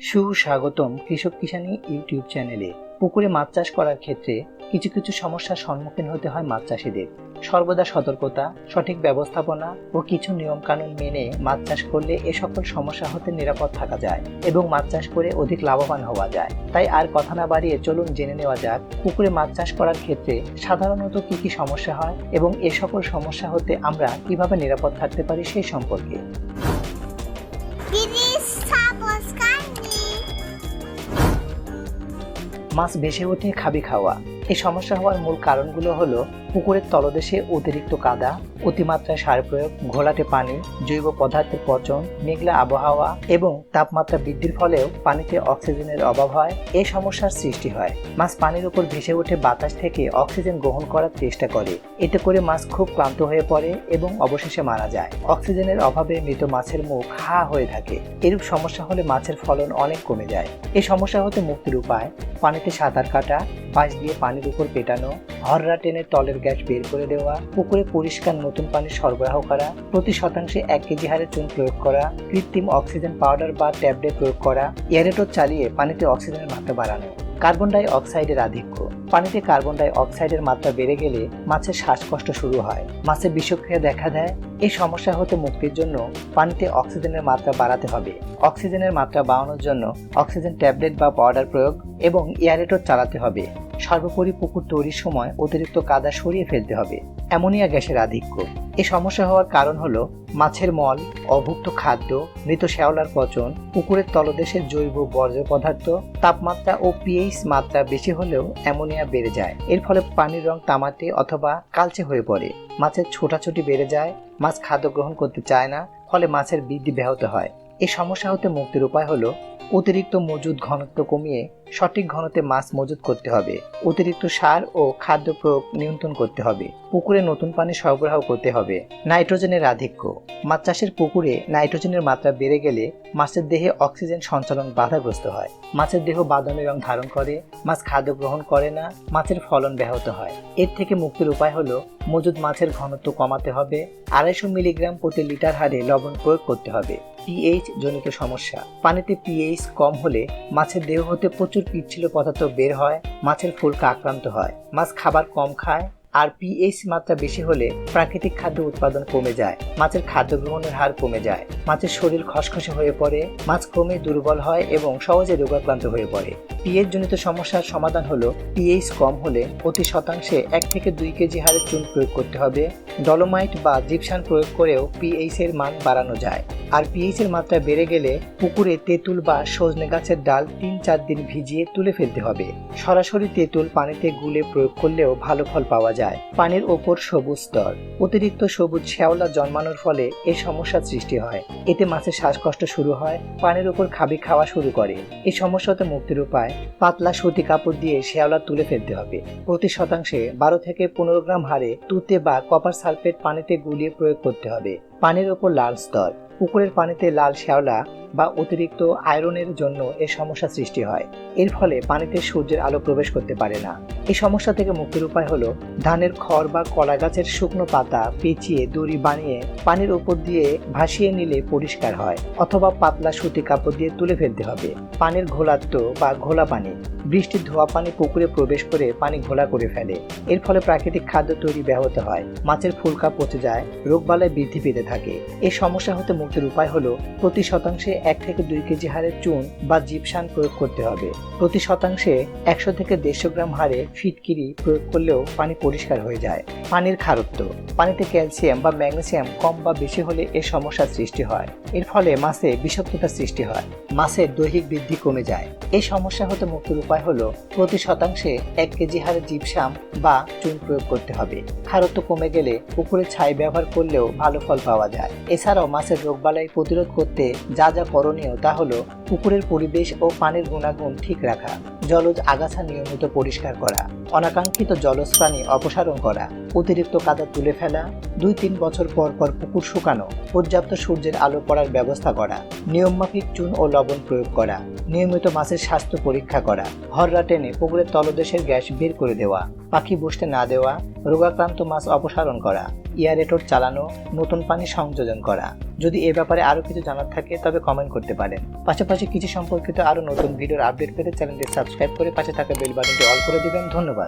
সুস্বাগতম কৃষক কিষানী ইউটিউব চ্যানেলে। পুকুরে মাছ চাষ করার ক্ষেত্রে কিছু কিছু সমস্যার সম্মুখীন হতে হয় মাছ চাষিদের। সর্বদা সতর্কতা, সঠিক ব্যবস্থাপনা ও কিছু নিয়মকানুন মেনে মাছ চাষ করলে এ সকল সমস্যা হতে নিরাপদ থাকা যায় এবং মাছ চাষ করে অধিক লাভবান হওয়া যায়। তাই আর কথা না বাড়িয়ে চলুন জেনে নেওয়া যাক, পুকুরে মাছ চাষ করার ক্ষেত্রে সাধারণত কি কি সমস্যা হয় এবং এ সকল সমস্যা হতে আমরা কীভাবে নিরাপদ থাকতে পারি সেই সম্পর্কে। মাছ ভেসে ওঠে খাবি খাওয়া। এই সমস্যা হওয়ার মূল কারণগুলো হলো পুকুরের তলদেশে অতিরিক্ত কাদা, অতিমাত্রায় সার প্রয়োগ, ঘোলাটে পানি, জৈব পদার্থের পচন, মেঘলা আবহাওয়া এবং তাপমাত্রা বৃদ্ধির ফলেও পানিতে অক্সিজেনের অভাব হয়। এই সমস্যার সৃষ্টি হয়। মাছ পানির উপর ভেসে ওঠে বাতাস থেকে অক্সিজেন গ্রহণ করার চেষ্টা করে। এতে করে মাছ খুব ক্লান্ত হয়ে পড়ে এবং অবশেষে মারা যায়। অক্সিজেনের অভাবে মৃত মাছের মুখ হা হয়ে থাকে। এরূপ সমস্যা হলে মাছের ফলন অনেক কমে যায়। এই সমস্যা হতে মুক্তির উপায়, পানিতে সাঁতার কাটা পাশ দিয়ে পানির উপর পেটানো হররা টেনে তলের গ্যাস বের করে দেওয়া, পুকুরে পরিষ্কার নতুন পানি সরবরাহ করা, প্রতি শতাংশে এক কেজি হারে চুন প্রয়োগ করা, কৃত্রিম অক্সিজেন পাউডার বা ট্যাবলেট প্রয়োগ করা এয়ারেটর চালিয়ে পানিতে অক্সিজেনের মাত্রা বাড়ানো। কার্বন ডাই অক্সাইডের আধিক্য। পানিতে কার্বন ডাই অক্সাইডের মাত্রা বেড়ে গেলে মাছের শ্বাসকষ্ট শুরু হয়। মাছের বিষক্রিয়া দেখা দেয়। এই সমস্যা হতে মুক্তির জন্য পানিতে অক্সিজেনের মাত্রা বাড়াতে হবে। অক্সিজেনের মাত্রা বাড়ানোর জন্য অক্সিজেন ট্যাবলেট বা পাউডার প্রয়োগ এবং এয়ারেটর চালাতে হবে। সর্বোপরি পুকুর তৈরির সময় অতিরিক্ত কাদা সরিয়ে ফেলতে হবে। অ্যামোনিয়া গ্যাসের আধিক্য। এ সমস্যা হওয়ার কারণ হলো মাছের মল, অভুক্ত খাদ্য, মৃত শ্যাওলার পচন, পুকুরের তলদেশের জৈব বর্জ্য পদার্থ, তাপমাত্রা ও পিএইচ মাত্রা বেশি হলেও অ্যামোনিয়া বেড়ে যায়। এর ফলে পানির রং তামাটে অথবা কালচে হয়ে পড়ে। মাছের ছোটাছুটি বেড়ে যায়, মাছ খাদ্য গ্রহণ করতে চায় না, ফলে মাছের বৃদ্ধি ব্যাহত হয়। এই সমস্যা হতে মুক্তির উপায় হলো অতিরিক্ত মজুদ ঘনত্ব কমিয়ে সঠিক ঘনতে মাছ মজুত করতে হবে। অতিরিক্ত সার ও খাদ্য প্রয়োগ নিয়ন্ত্রণ করতে হবে। পুকুরে নতুন পানি সরবরাহ করতে হবে। নাইট্রোজেনের আধিক্য। মাছ চাষের পুকুরে নাইট্রোজেনের মাত্রা বেড়ে গেলে মাছের দেহে অক্সিজেন সঞ্চালন বাধাগ্রস্ত হয়। মাছের দেহ বাদামি রং ধারণ করে, মাছ খাদ্য গ্রহণ করে না, মাছের ফলন ব্যাহত হয়। এর থেকে মুক্তির উপায় হলো মজুদ মাছের ঘনত্ব কমাতে হবে, আড়াইশো মিলিগ্রাম প্রতি লিটার হারে লবণ প্রয়োগ করতে হবে। পিএইচ জনিত সমস্যা। পানিতে পিএইচ কম হলে মাছের দেহ হতে প্রচুর পিচ্ছিল পদার্থ বের হয়, মাছের ফুলকা আক্রান্ত হয়। মাছ খাবার কম খায় আর পিএইচ মাত্রা বেশি হলে প্রাকৃতিক খাদ্য উৎপাদন কমে যায়, মাছের খাদ্য গ্রহণের হার কমে যায়। মাছের শরীর খসখসে হয়ে পড়ে, মাছ ক্রমে দুর্বল হয় এবং সহজে রোগাক্রান্ত হয়ে পড়ে। পিএইচ জনিত সমস্যার সমাধান হলো পিএইচ কম হলে প্রতি শতাংশে এক থেকে দুই কেজি হারে চুন প্রয়োগ করতে হবে। ডলোমাইট বা জিপসান প্রয়োগ করেও পিএইচ এর মান বাড়ানো যায়। আর পিএইচ এর মাত্রা বেড়ে গেলে পুকুরে তেঁতুল বা সজনে গাছের ডাল তিন চার দিন ভিজিয়ে তুলে ফেলতে হবে। সরাসরি তেঁতুল পানিতে গুলে প্রয়োগ করলেও ভালো ফল পাওয়া যায়। পানির ওপর সবুজ স্তর। অতিরিক্ত সবুজ শ্যাওলা জন্মানোর ফলে এই সমস্যার সৃষ্টি হয়। এতে মাছের শ্বাসকষ্ট শুরু হয়, পানির ওপর খাবি খাওয়া শুরু করে। এই সমস্যাতে মুক্তির উপায় পাতলা সুতি কাপড় দিয়ে শেওলা তুলে ফেলতে হবে। প্রতি শতাংশে বারো থেকে পনেরো গ্রাম হারে তুতে বা কপার সালফেট পানিতে গুলিয়ে প্রয়োগ করতে হবে। পানির ওপর লাল স্তর। পুকুরের পানিতে লাল শ্যাওলা বা অতিরিক্ত আয়রনের জন্য এ সমস্যা সৃষ্টি হয়। এর ফলে পানিতে সূর্যের আলো প্রবেশ করতে পারে না। এই সমস্যা থেকে মুক্তির উপায় হলো ধানের খড় বা কলা গাছের শুকনো পাতা পেঁচিয়ে দড়ি বানিয়ে পানির উপর দিয়ে ভাসিয়ে নিলে পরিষ্কার হয়, অথবা পাতলা সুতি কাপড় দিয়ে তুলে ফেলতে হবে। পানির ঘোলাত্ম বা ঘোলা পানি বৃষ্টির ধোয়া পানি পুকুরে প্রবেশ করে পানি ঘোলা করে ফেলে। এর ফলে প্রাকৃতিক খাদ্য তৈরি ব্যাহত হয়। মাছের ফুলকা পচে যায় রোগবালাই বৃদ্ধি পেতে থাকে। এই সমস্যা হতে মুক্তির উপায় হলো প্রতি শতাংশে এক থেকে দুই কেজি হারে চুন বা জিপসান প্রয়োগ করতে হবে। প্রতি শতাংশে একশো থেকে দেড়শো গ্রাম হারে ফিটকিরি প্রয়োগ করলেও পানি পরিষ্কার হয়ে যায়। পানির খারত্ব। পানিতে ক্যালসিয়াম বা ম্যাগনেসিয়াম কম বা বেশি হলে এ সমস্যার সৃষ্টি হয়। এর ফলে মাছে বিষাক্ততার সৃষ্টি হয়। মাছের দৈহিক বৃদ্ধি কমে যায়। এই সমস্যা হতে মুক্তির উপায় হলো প্রতি শতাংশে এক কেজি হারে জিপসাম বা চুন প্রয়োগ করতে হবে। খারত্ব কমে গেলে পুকুরে ছাই ব্যবহার করলেও ভালো ফল পাওয়া যায়। এছাড়াও মাছের রোগবালাই প্রতিরোধ করতে যা যা করণীয় তা হলো পুকুরের পরিবেশ ও পানির গুণাগুণ ঠিক রাখা, জলজ আগাছা নিয়মিত পরিষ্কার করা, অনাকাঙ্ক্ষিত জলজ প্রাণী অপসারণ করা, অতিরিক্ত কাদা তুলে ফেলা দুই তিন বছর পর পর পুকুর শুকানো, পর্যাপ্ত সূর্যের আলো পড়ার ব্যবস্থা করা, নিয়মমাফিক চুন ও লবণ প্রয়োগ করা, নিয়মিত মাছের স্বাস্থ্য পরীক্ষা করা হররা টেনে পুকুরের তলদেশের গ্যাস বের করে দেওয়া, পাখি বসতে না দেওয়া, রোগাক্রান্ত মাছ অপসারণ করা, ইয়ারেটর চালানো, নতুন পানি সংযোজন করা। যদি এ ব্যাপারে আরও কিছু জানার থাকে, তবে কমেন্ট করতে পারেন। পাশাপাশি কিছু সম্পর্কিত আরও নতুন ভিডিওর আপডেট পেতে চ্যানেলটি সাবস্ক্রাইব করে পাশে থাকা বেল বাটনটি অল করে দেবেন। ধন্যবাদ।